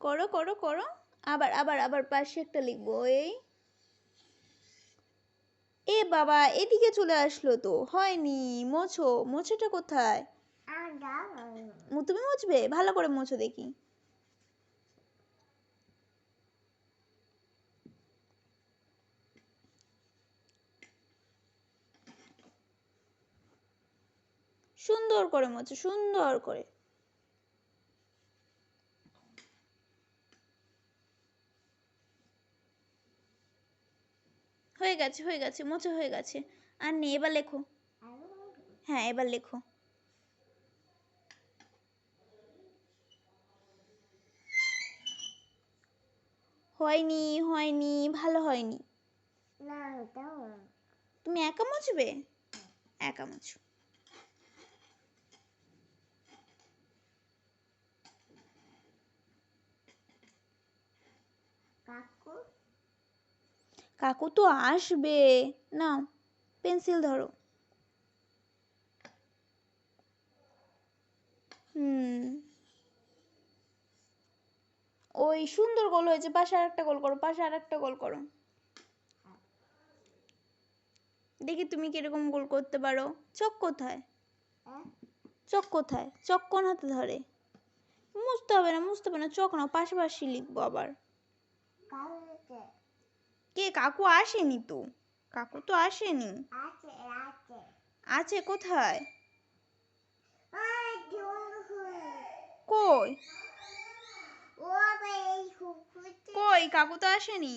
করো করো করো। আবার আবার আবার পাশে একটা লিখব, এই। এ বাবা, এদিকে চলে আসলো তো। হয়নি, মোছো, মোছোটা কোথায়? তুমি মুছবে? ভালো করে মোছো দেখি। সুন্দর করে মোছো, সুন্দর করে। হয়ে গেছে হয়ে গেছে মোছো হয়ে গেছে। আর নেই এবার লেখো। হ্যাঁ এবার লেখো। হয়নি হয়নি ভালো হয়নি। তুমি একা মুছবে একা মুছো কাকু তো আসবে। নাও, পেন্সিল ধরো। হুম। ওই সুন্দর গোল হয়েছে, পাশে আর একটা গোল করো, পাশে আর একটা গোল করো। দেখি তুমি কীরকম গোল করতে পারো। চক কোথায়? চক কোথায়? চক কোন হাতে ধরে? মুছতে হবে না, মুছতে হবে না চক নাও, পাশাপাশি লিখব আবার। কে? কাকু আসেনি তো? কাকু তো আসেনি। আছে কোথায়? কই? কই? কাকু তো আসেনি।